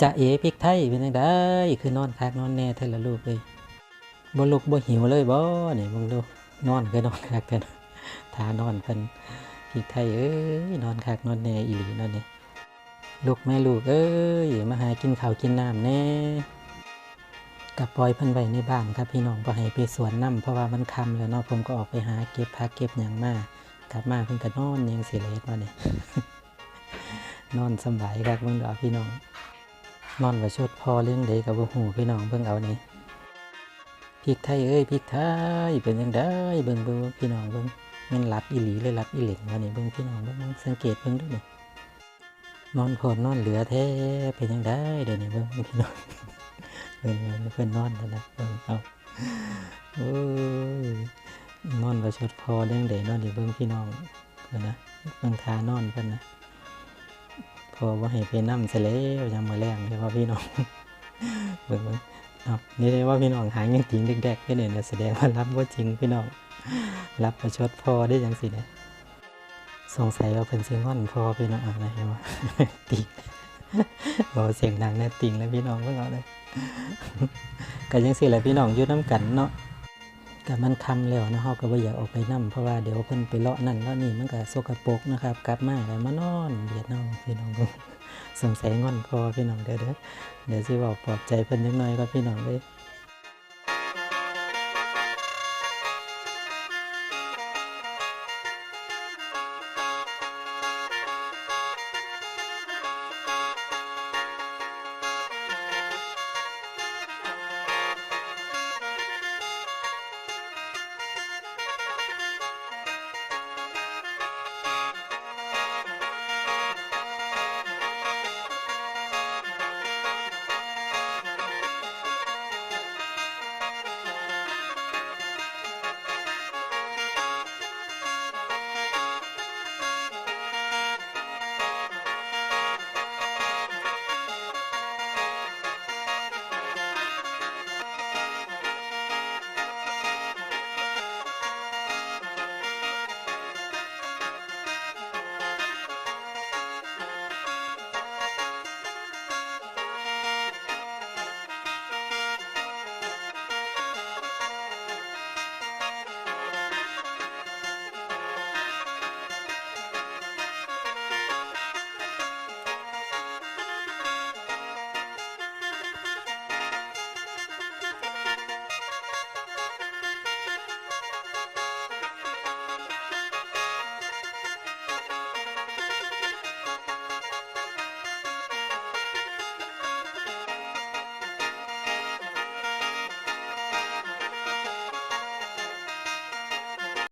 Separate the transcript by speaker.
Speaker 1: จะเอพริกไทยเป็นจังไดคือนอนคักนอนแน่เทละลูกเลยบ่ลุกบ่หิวเลยบ่นี่มึงดูนอนคือนอนคักกันทานอนเพิ่นพริกไทยเอ้ยนอนคักนอนแน่อีหลีนอนนี่ลูกแม่ลูกเอ้ยมาหากินข้าวกินน้ำแน่กับปล่อยเพิ่นไว้ในบ้านครับพี่น้องบ่ให้ไปสวนน้ำเพราะว่ามันค่ำแล้วเนาะผมก็ออกไปหาเก็บผักเก็บหยังมากลับมาเพิ่นก็นอนยังสิเลยเฮ็ดว่านี่นอนสบายครับเบิ่งดอกพี่น้อง นอนว่าชดพอเรื่องใดกับหูพี่น้องเบิ่งเอานี่พริกไทยเอ้ยพริกไทยเป็นจังไดเบิ่งเบิ่งพี่น้องเบิ่งมันหลับอีหลีเลยหลับอีเหลิงว่านี่เบิ่งพี่น้องเบิ่งสังเกตเบิ่งดูนี่นอนพดนอนเหลือแท้เป็นจังไดเดี๋ยวนี้เบิ่งพี่น้องเบิ่งเพิ่อนนอนแล้วนะเบิ่งเอาโอ้ยนอนว่าชดพอเรื่องใดนอนนี่เบิ่งพี่น้องเพิ่นนะเบิ่งทานอนเพิ่นนะ พอว่าให้ไปนั่เสร็จแล้วยังมาแรงเลยว่าพี่น้องเบิ่งเบิ่งครับนี่เลยว่าพี่น้องหางยังจริงเด็กๆแค่เนี่ยแสดงว่ารับว่าจริงพี่น้องรับประชดพอได้ยังสิเนี่ยสงสัยว่าเป็นเสียงงอนพอพี่น้องอะไรวะติงบอกเสียงดังแน่ติงแล้วพี่น้องเพิ่งเอาเลยก็ยังสิแหละพี่น้องยู่น้ำกันเนาะแต่มันคำแล้วนะฮาก็บ่อยากออกไปนํเพราะว่าเดี๋ยวเพิ่นไปเลาะนั่นเลาะนี่มันก็สกปรกนะครับ กลับมาแล้วมานอน พี่น้องสงสัยงอนพอพี่น้องเด้อเด้อเดี๋ยวสิบอกปลอบใจเพิ่นจักหน่อยก็พี่น้องเด้อ